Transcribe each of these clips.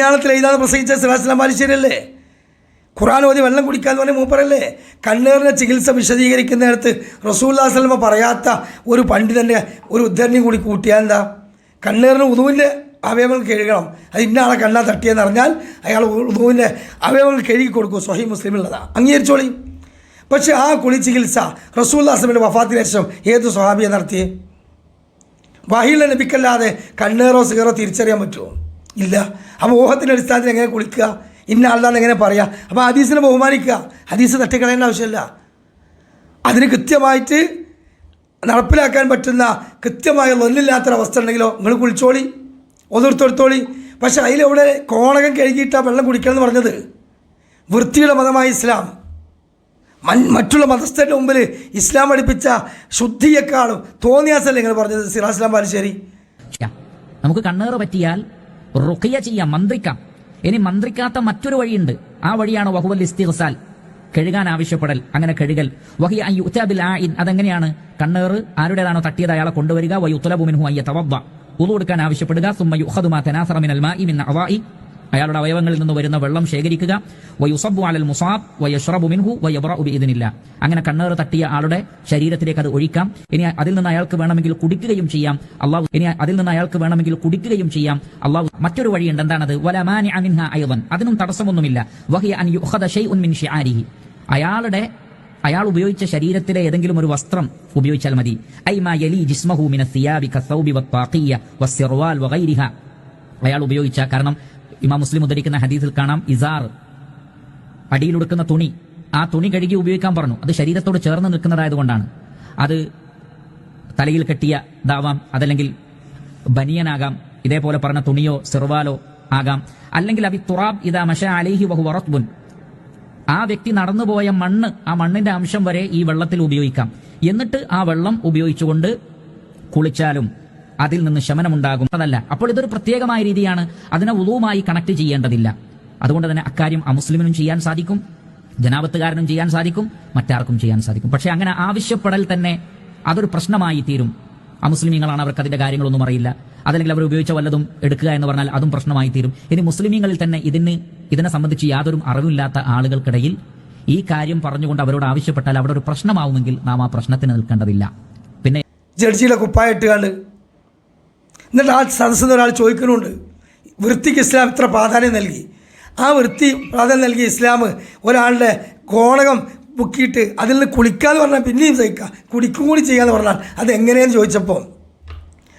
വിഞ്ഞാണത്തിൽ എഴുതാതെ പ്രസംഗിച്ച സിറാസ്ലാം ബാലിശ്ശേരിയല്ലേ ഖുറാൻ ഓതി വെള്ളം കുടിക്കാന്ന് പറഞ്ഞ മൂപ്പറല്ലേ? കണ്ണേറിന്റെ ചികിത്സ വിശദീകരിക്കുന്നിടത്ത് റസൂല്ലാ സ്വലമ പറയാത്ത ഒരു പണ്ഡിതന്റെ ഒരു ഉദ്ധരണി കൂടി കൂട്ടിയാൽ എന്താ? കണ്ണേറിന് ഉദുവിന്റെ അവയവങ്ങൾ കഴുകണം. അത് ഇന്ന ആളെ കണ്ണാ തട്ടിയെന്ന് അറിഞ്ഞാൽ അയാൾ ഉദുവിന്റെ അവയവങ്ങൾ കഴുകി കൊടുക്കും. സ്വഹി മുസ്ലിമുള്ളതാണ് അംഗീകരിച്ചോളി. പക്ഷേ ആ കുളി ചികിത്സ റസൂല്ലാസ്ലമിന്റെ വഫാത്തിന് ശേഷം ഏത് സ്വഹാബിയെ നടത്തിയേ? വഹിയിലെ ലഭിക്കല്ലാതെ കണ്ണേറോ സിഗറോ തിരിച്ചറിയാൻ പറ്റുമോ? ഇല്ല. അപ്പോൾ ഊഹത്തിന്റെ അടിസ്ഥാനത്തിൽ എങ്ങനെ കുളിക്കുക? ഇന്ന ആളാന്ന് എങ്ങനെ പറയുക? അപ്പോൾ ഹദീസിനെ ബഹുമാനിക്കുക. ഹദീസ് തട്ടിക്കളയേണ്ട ആവശ്യമില്ല. അതിന് കൃത്യമായിട്ട് നടപ്പിലാക്കാൻ പറ്റുന്ന കൃത്യമായ ഒന്നില്ലാത്തൊരവസ്ഥ ഉണ്ടെങ്കിലോ നിങ്ങൾ കുളിച്ചോളി. ഒതിർത്തെടുത്തോളി. പക്ഷേ അതിലെവിടെ കോണകം കഴുകിയിട്ടാണ് വെള്ളം കുടിക്കണം എന്ന് പറഞ്ഞത് വൃത്തിയുടെ മതമായ ഇസ്ലാം. മറ്റുള്ള മതസ്ഥരുടെ മുമ്പിൽ ഇസ്ലാം പഠിപ്പിച്ച ശുദ്ധിയെക്കാളും തോന്നിയാസല്ലേ നിങ്ങൾ പറഞ്ഞത്? സിറാസ്ലാം ബാലുശ്ശേരി നമുക്ക് കണ്ണേറ് പറ്റിയാൽ റുഖിയ ചെയ്യാം മന്ത്രിക്കാം. ഇനി മന്ത്രിക്കാത്ത മറ്റൊരു വഴിയുണ്ട്. ആ വഴിയാണ് വഹുവൽ ഇസ്തിഗ്സാൽ. കഴുകാൻ ആവശ്യപ്പെടൽ അങ്ങനെ കഴുകൽ. അൻ ആയിൻ അതെങ്ങനെയാണ്? കണ്ണേറ് ആരുടേതാണോ തട്ടിയത് അയാളെ കൊണ്ടുവരിക വയുത്തലബു മിൻഹു അയ്യ തവദ്ദ ഉളു കൊടുക്കാൻ ആവശ്യപ്പെടുക സുമ്മ യുഖദു മാ തനാസറ മിനൽ മാഇ മിൻ അവാഇ. അയാളുടെ അവയവങ്ങളിൽ നിന്ന് വരുന്ന വെള്ളം ശേഖരിക്കുക. വയുസബു അലൽ മുസാബ് വയഷ്റബു മിൻഹു വയബ്ര ഉബിദിനില്ല അങ്ങനെ കണ്ണേറ് തട്ടിയ ആളുടെ ശരീരത്തിലേക്ക് അത് ഒഴിക്കാം. ഇനി അതിൽ നിന്ന് അയാൾക്ക് വേണമെങ്കിൽ കുടിക്കുകയും ചെയ്യാം. അള്ളാഹു ഇനി അതിൽ നിന്ന് അയാൾക്ക് വേണമെങ്കിൽ കുടിക്കുകയും ചെയ്യാം. അള്ളാഹു മറ്റൊരു വഴിയുണ്ട്. എന്താണത്? വലമാനി അമിൻഹ അയവൻ അതിനും തടസ്സമൊന്നുമില്ല. വഹിയ അൻ യുഖദ ഷൈഉൻ മിൻ ഷിആരിഹി. അയാളുടെ അയാൾ ഉപയോഗിച്ച ശരീരത്തിലെ ഏതെങ്കിലും ഒരു വസ്ത്രം ഉപയോഗിച്ചാൽ മതി. ഐമാ യലി ജിസ്മഹു മിന സിയാബി കസൗബി വത്താഖിയ വസ്സിർവാൽ വഗൈരിഹ അയാൾ ഉപയോഗിച്ച കാരണം ഇമാം മുസ്ലിം ഉദ്ധരിക്കുന്ന ഹദീസിൽ കാണാം ഇസാർ അടിയിലൊടുക്കുന്ന തുണി. ആ തുണി കഴുകി ഉപയോഗിക്കാൻ പറഞ്ഞു. അത് ശരീരത്തോട് ചേർന്ന് നിൽക്കുന്നതായതുകൊണ്ടാണ്. അത് തലയിൽ കെട്ടിയ ദാവാം അതല്ലെങ്കിൽ ബനിയനാകാം ഇതേപോലെ പറഞ്ഞ തുണിയോ സിർവാലോ ആകാം. അല്ലെങ്കിൽ അബി തുറാബ് ഇതാ മഷ അലൈഹി വഹു വറത്ബുൻ. ആ വ്യക്തി നടന്നുപോയ മണ്ണ് ആ മണ്ണിന്റെ അംശം വരെ ഈ വെള്ളത്തിൽ ഉപയോഗിക്കാം. എന്നിട്ട് ആ വെള്ളം ഉപയോഗിച്ചുകൊണ്ട് കുളിച്ചാലും അതിൽ നിന്ന് ശമനമുണ്ടാകും. അതല്ല അപ്പോൾ ഇതൊരു പ്രത്യേകമായ രീതിയാണ്. അതിനെ ഉളുവുമായി കണക്ട് ചെയ്യേണ്ടതില്ല. അതുകൊണ്ട് തന്നെ അക്കാര്യം അമുസ്ലിമിനും ചെയ്യാൻ സാധിക്കും ജനാപത്തുകാരനും ചെയ്യാൻ സാധിക്കും മറ്റാർക്കും ചെയ്യാൻ സാധിക്കും. പക്ഷെ അങ്ങനെ ആവശ്യപ്പെടൽ തന്നെ അതൊരു പ്രശ്നമായി തീരും. അമുസ്ലിമീങ്ങളാണ് അവർക്ക് അതിന്റെ കാര്യങ്ങളൊന്നും അറിയില്ല. അതല്ലെങ്കിൽ അവർ ഉപയോഗിച്ച വല്ലതും എടുക്കുക എന്ന് പറഞ്ഞാൽ അതും പ്രശ്നമായി തീരും. ഇനി മുസ്ലിമീങ്ങളിൽ തന്നെ ഇതിന് ഇതിനെ സംബന്ധിച്ച് യാതൊരു അറിവില്ലാത്ത ആളുകൾക്കിടയിൽ ഈ കാര്യം പറഞ്ഞുകൊണ്ട് അവരോട് ആവശ്യപ്പെട്ടാൽ അവിടെ ഒരു പ്രശ്നമാവുമെങ്കിൽ നാം ആ പ്രശ്നത്തിന് നിൽക്കേണ്ടതില്ല. പിന്നെ ജഡ്ജിയിലെ കുപ്പായിട്ട് കണ്ട് എന്നിട്ട് ആ സദസ്സിൽ നിന്ന് ഒരാൾ ചോദിക്കുന്നുണ്ട് വൃത്തിക്ക് ഇസ്ലാം ഇത്ര പ്രാധാന്യം നൽകി? ആ വൃത്തി പ്രാധാന്യം നൽകിയ ഇസ്ലാം ഒരാളുടെ കോണകം മുക്കിയിട്ട് അതിൽ നിന്ന് കുളിക്കാന്ന് പറഞ്ഞാൽ പിന്നെയും സഹിക്കുക കുടിക്കും കൂടി ചെയ്യാന്ന് പറഞ്ഞാൽ അത് എങ്ങനെയെന്ന് ചോദിച്ചപ്പോൾ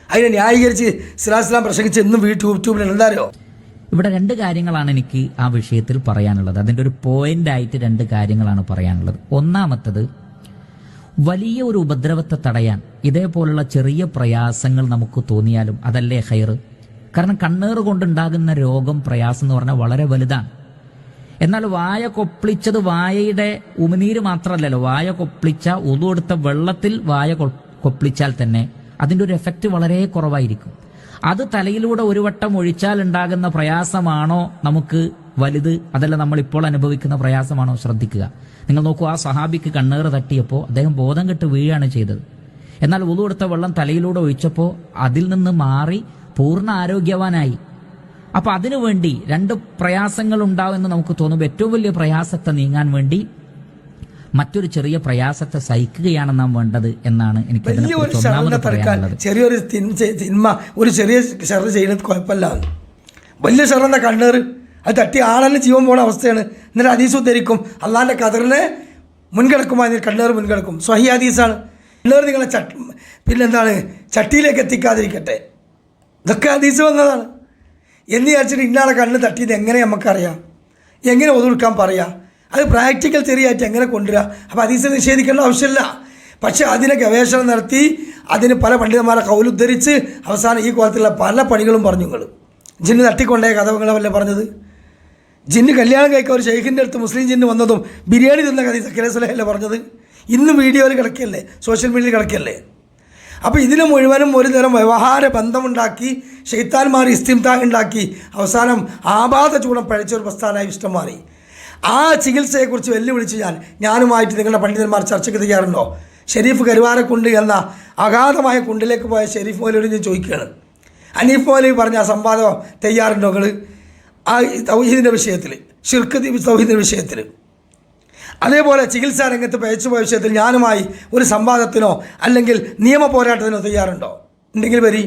അതിനെ ന്യായീകരിച്ച് ഇസ്ലാം ഇസ്ലാം പ്രസംഗിച്ച് എന്നും വീട്ടിൽ യൂട്യൂബിൽ എന്താരോ ഇവിടെ രണ്ട് കാര്യങ്ങളാണ് എനിക്ക് ആ വിഷയത്തിൽ പറയാനുള്ളത്. അതിന്റെ ഒരു പോയിന്റ് ആയിട്ട് രണ്ട് കാര്യങ്ങളാണ് പറയാനുള്ളത്. ഒന്നാമത്തത് വലിയ ഒരു ഉപദ്രവത്തെ തടയാൻ ഇതേപോലുള്ള ചെറിയ പ്രയാസങ്ങൾ നമുക്ക് തോന്നിയാലും അതല്ലേ ഹൈറ് കാരണം കണ്ണേറ് കൊണ്ടുണ്ടാകുന്ന രോഗം പ്രയാസം എന്ന് പറഞ്ഞാൽ വളരെ വലുതാണ്. എന്നാൽ വായ കൊപ്പിളിച്ചത് വായയുടെ ഉമിനീര് മാത്രമല്ലല്ലോ. വായ കൊപ്പിളിച്ച ഉതു കൊടുത്ത വെള്ളത്തിൽ വായ കൊപ്പിളിച്ചാൽ തന്നെ അതിന്റെ ഒരു എഫക്റ്റ് വളരെ കുറവായിരിക്കും. അത് തലയിലൂടെ ഒരു വട്ടം ഒഴിച്ചാൽ ഉണ്ടാകുന്ന പ്രയാസമാണോ നമുക്ക് വലുത് അതല്ല നമ്മൾ ഇപ്പോൾ അനുഭവിക്കുന്ന പ്രയാസമാണോ ശ്രദ്ധിക്കുക. നിങ്ങൾ നോക്കൂ ആ സഹാബിക്ക് കണ്ണേറ് തട്ടിയപ്പോൾ അദ്ദേഹം ബോധം കെട്ട് വീഴുകയാണ് ചെയ്തത്. എന്നാൽ ഉതു കൊടുത്ത വെള്ളം തലയിലൂടെ ഒഴിച്ചപ്പോൾ അതിൽ നിന്ന് മാറി പൂർണ ആരോഗ്യവാനായി. അപ്പൊ അതിനുവേണ്ടി രണ്ട് പ്രയാസങ്ങൾ ഉണ്ടാവുമെന്ന് നമുക്ക് തോന്നുമ്പോൾ ഏറ്റവും വലിയ പ്രയാസത്തെ നീങ്ങാൻ വേണ്ടി മറ്റൊരു ചെറിയ പ്രയാസത്തെ സഹിക്കുകയാണ് നാം വേണ്ടത് എന്നാണ് എനിക്ക് വലിയൊരു തടുക്കാൻ ചെറിയൊരു തിന്മ ഒരു ചെറിയ ഷെറ് ചെയ്യുന്നത് കുഴപ്പമില്ല. വലിയ ശരണ കണ്ണേറ് അത് തട്ടി ആളന്നെ ജീവൻ പോണ അവസ്ഥയാണ്. എന്നിട്ട് ഹദീസ് ഉദ്ധരിക്കും. അള്ളാന്റെ കതറിനെ മുൻകിടക്കുമായി കണ്ണേർ മുൻകിടക്കും സ്വഹി ഹദീസാണ്. കണ്ണേർ നിങ്ങളെ ചട്ട് പിന്നെന്താണ്? ചട്ടിയിലേക്ക് എത്തിക്കാതിരിക്കട്ടെ. ഇതൊക്കെ ഹദീസ് വന്നതാണ്. എന്ന് വിചാരിച്ചിട്ട് ഇന്നാളെ കണ്ണ് തട്ടിയത് എങ്ങനെ നമുക്കറിയാം? എങ്ങനെ ഒതുക്കാൻ പറയാം? അത് പ്രാക്ടിക്കൽ തെറിയായിട്ട് എങ്ങനെ കൊണ്ടുവരിക അപ്പോൾ ഹദീസ് നിഷേധിക്കേണ്ട ആവശ്യമില്ല. പക്ഷേ അതിനെ ഗവേഷണം നടത്തി അതിന് പല പണ്ഡിതന്മാരെ കൗലുദ്ധരിച്ച് അവസാനം ഈ കോലത്തിലുള്ള പല പണികളും പറഞ്ഞു നിങ്ങൾ ജിന്ന് തട്ടിക്കൊണ്ടേ കഥ വല്ല പറഞ്ഞത്? ജിന്ന് കല്യാണം കഴിക്കാൻ ഒരു ഷെയ്ഖിന്റെ അടുത്ത് മുസ്ലിം ജിന്ന് വന്നതും ബിരിയാണി തന്ന കഥ സക്കരെ സുലഹല്ലേ പറഞ്ഞത്? ഇന്നും വീഡിയോയിൽ കിടക്കല്ലേ സോഷ്യൽ മീഡിയയിൽ കിടക്കല്ലേ അപ്പോൾ ഇതിന് മുഴുവനും ഒരു തരം വ്യവഹാര ബന്ധമുണ്ടാക്കി ഷെയ്ത്താൻമാർ ഇസ്തിംതാ ഉണ്ടാക്കി അവസാനം ആപാത ചൂടം പഴച്ച ഒരു പ്രസ്ഥാനമായി ഇഷ്ടം മാറി. ആ ചികിത്സയെക്കുറിച്ച് വെല്ലുവിളിച്ച് ഞാൻ ഞാനുമായിട്ട് നിങ്ങളുടെ പണ്ഡിതന്മാർ ചർച്ചയ്ക്ക് തയ്യാറുണ്ടോ? ഷെരീഫ് കരുവാരക്കുണ്ട് എന്ന അഗാധമായ കുണ്ടിലേക്ക് പോയ ഷെരീഫ് മൗലവി ഞാൻ ചോദിക്കുകയാണ്. അനീഫ് മൗലവി പറഞ്ഞ സംവാദം തയ്യാറുണ്ടോ നിങ്ങൾ ആ തൗഹീദിന്റെ വിഷയത്തിൽ ഷിർക്ക് തൗഹീദിന്റെ വിഷയത്തിൽ അതേപോലെ ചികിത്സാ രംഗത്ത് പയച്ചുപോയ വിഷയത്തിൽ ഞാനുമായി ഒരു സംവാദത്തിനോ അല്ലെങ്കിൽ നിയമ പോരാട്ടത്തിനോ തയ്യാറുണ്ടോ? ഉണ്ടെങ്കിൽ വരി.